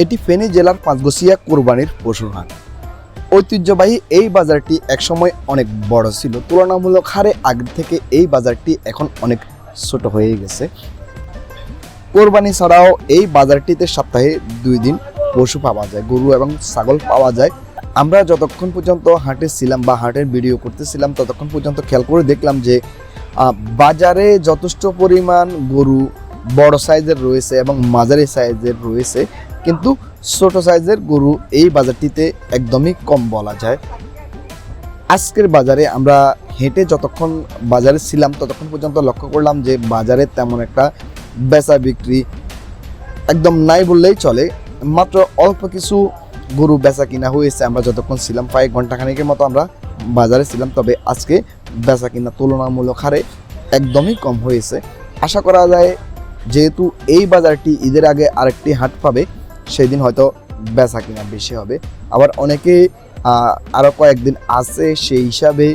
এটি ফেনী জেলার পাঁচগোসিয়া কোরবানির পশুর হাট। ঐতিহ্যবাহী এই বাজারটি একসময় অনেক বড় ছিল। তুলনামূলক হারে আগে থেকে এই বাজারটি এখন অনেক ছোট হয়ে গেছে। কোরবানি ছাড়াও এই বাজারটিতে সপ্তাহে দুই দিন পশু পাওয়া যায়, গরু এবং ছাগল পাওয়া যায়। আমরা যতক্ষণ পর্যন্ত হাটে ছিলাম বা হাটের ভিডিও করতেছিলাম, ততক্ষণ পর্যন্ত খেয়াল করে দেখলাম যে বাজারে যথেষ্ট পরিমাণ গরু বড় সাইজের রয়েছে এবং মাঝারি সাইজের রয়েছে। কিন্তু ছোট সাইজের গরু এই বাজারটিতে একদমই কম বলা যায়। আজকের বাজারে আমরা হেঁটে যতক্ষণ বাজারে ছিলাম, ততক্ষণ পর্যন্ত লক্ষ্য করলাম যে বাজারে তেমন একটা বেচা বিক্রি একদম নাই বললেই চলে। মাত্র অল্প কিছু গরু বেচা কিনা হয়েছে, আমরা যতক্ষণ ছিলাম, প্রায় ঘন্টাখানেকের মতো আমরা বাজারে ছিলাম, তবে আজকে বেচা কিনা তুলনামূলক হারে একদমই কম হয়েছে। আশা করা যায় যেহেতু এই বাজারটি ঈদের আগে আরেকটি হাট পাবে, সেদিন হয়তো বেচা কিনা বেশি হবে। আবার অনেকে আরও কয়েকদিন আছে সেই হিসাবে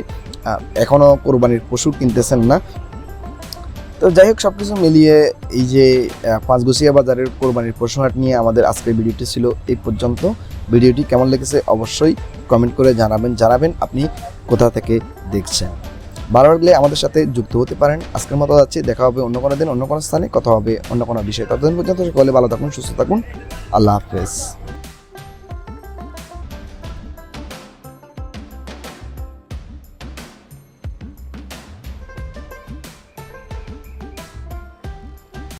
এখনও কোরবানির পশু কিনতেছেন না। তো যাই হোক সব কিছু মিলিয়ে এই যে পাঁচগুছিয়া বাজারের কোরবানির পশু হাট নিয়ে আমাদের আজকের ভিডিওটি ছিল এই পর্যন্ত। ভিডিওটি কেমন লেগেছে অবশ্যই কমেন্ট করে জানাবেন। জানাবেন আপনি কোথা থেকে দেখছেন। ভালো লাগলে আমাদের সাথে যুক্ত হতে পারেন। আজকের মতো যাচ্ছি, দেখা হবে অন্য কোনো দিন, অন্য কোনো স্থানে, কথা হবে অন্য কোনো বিষয়ে। ততদিন পর্যন্ত সকলে ভালো থাকুন, সুস্থ থাকুন। আল্লাহ হাফেজ।